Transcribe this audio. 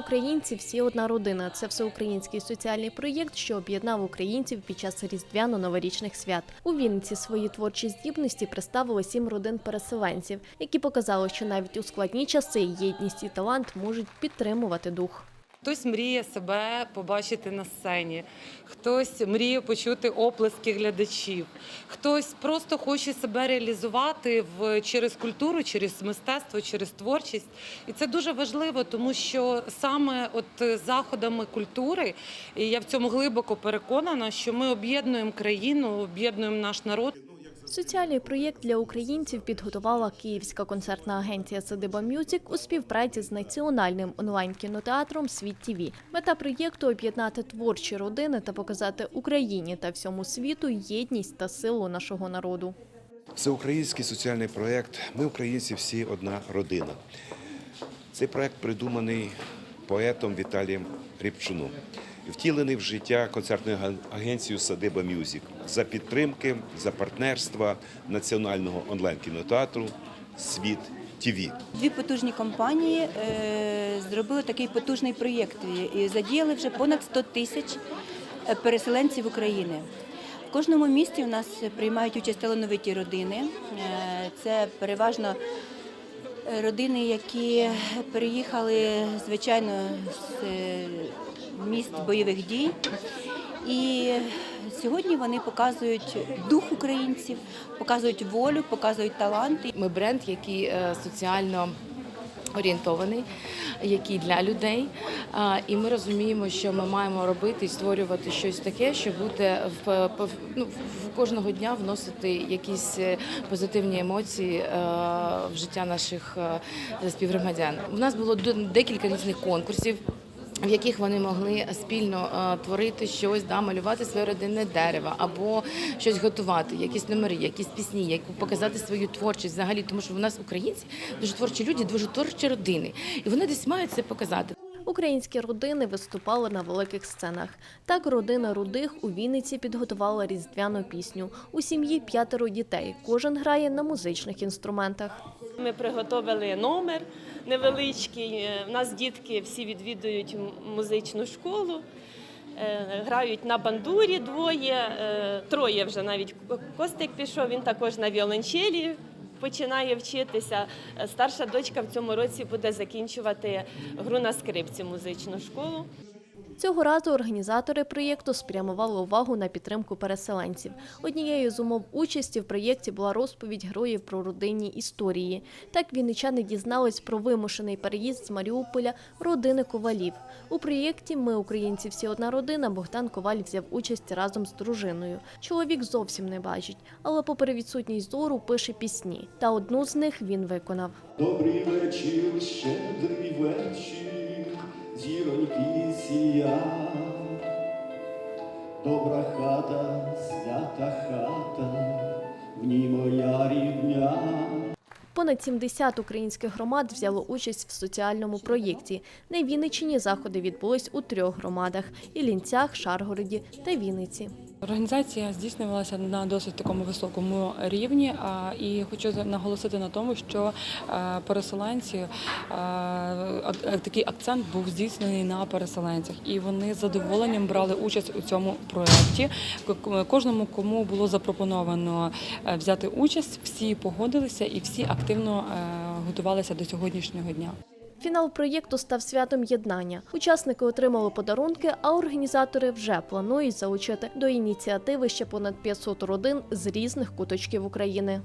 українці всі одна родина. Це всеукраїнський соціальний проєкт, що об'єднав українців під час різдвяно-новорічних свят. У Вінниці свої творчі здібності представили сім родин переселенців, які показали, що навіть у складні часи єдність і талант можуть підтримувати дух. Хтось мріє себе побачити на сцені, хтось мріє почути оплески глядачів, хтось просто хоче себе реалізувати в через культуру, через мистецтво, через творчість. І це дуже важливо, тому що саме от заходами культури, і я в цьому глибоко переконана, що ми об'єднуємо країну, об'єднуємо наш народ. Соціальний проєкт для українців підготувала Київська концертна агенція Садиба Мюзик у співпраці з національним онлайн-кінотеатром Світ ТІВІ. Мета проєкту об'єднати творчі родини та показати Україні та всьому світу єдність та силу нашого народу. Всеукраїнський соціальний проєкт Ми українці всі одна родина. Цей проєкт придуманий поетом Віталієм Рябчуном і втілений в життя концертною ага- агенцією Садиба Мюзик за підтримки, за партнерства національного онлайн-кінотеатру Світ ТІВІ. Дві потужні компанії е, зробили такий потужний проєкт і задіяли вже понад 100 тисяч е, переселенців України. В кожному місті у нас приймають участь талановиті родини. Е, Це переважно родини, які переїхали, звичайно, з е, міст бойових дій. І сьогодні вони показують дух українців, показують волю, показують таланти. Ми бренд, який е, соціально орієнтований, який для людей. І ми розуміємо, що ми маємо робити і створювати щось таке, що буде в, пов- ну, в кожного дня вносити якісь е, позитивні емоції е, в життя наших е, співгромадян. У нас було декілька різних конкурсів в яких вони могли спільно е, творити щось, да, малювати своє родинне дерево або щось готувати, якісь номери, якісь пісні, як показати свою творчість взагалі, тому що в нас українці дуже творчі люди, дуже творчі родини, і вони десь мають це показати. Українські родини виступали на великих сценах. Так родина рудих у Вінниці підготувала різдвяну пісню. У сім'ї п'ятеро дітей. Кожен грає на музичних інструментах. Ми приготовили номер невеличкий. Е, У нас дітки всі відвідують музичну школу, е, грають на бандурі двоє, е, троє вже навіть Костик пішов, він також на віолончелі. Починає вчитися. Е, Старша дочка в цьому році буде закінчувати гру на скрипці музичну школу. Цього разу організатори проєкту спрямували увагу на підтримку переселенців. Однією з умов участі в проєкті була розповідь героїв про родинні історії. Так вінничани дізнались про вимушений переїзд з Маріуполя родини Ковалів. У проєкті Ми українці всі одна родина Богдан Коваль взяв участь разом з дружиною. Чоловік зовсім не бачить, але попри відсутність зору пише пісні. Та одну з них він виконав. Добрий вечір, щедрий вечір, зіроньки сія. Добра хата, свята хата, в ній моя рідня. Понад 70 українських громад взяло участь в соціальному проєкті. На Вінниччині заходи відбулись у трьох громадах – Ілінцях, Шаргороді та Вінниці. Організація здійснювалася на досить такому високому рівні, і хочу наголосити на тому, що е, переселенці е, такий акцент був здійснений на переселенцях, і вони з задоволенням брали участь у цьому проєкті. Кожному, кому було запропоновано е, взяти участь, всі погодилися і всі активно е, готувалися до сьогоднішнього дня. Фінал проєкту став святом єднання. Учасники отримали подарунки, а організатори вже планують залучити до ініціативи ще понад 500 родин з різних куточків України.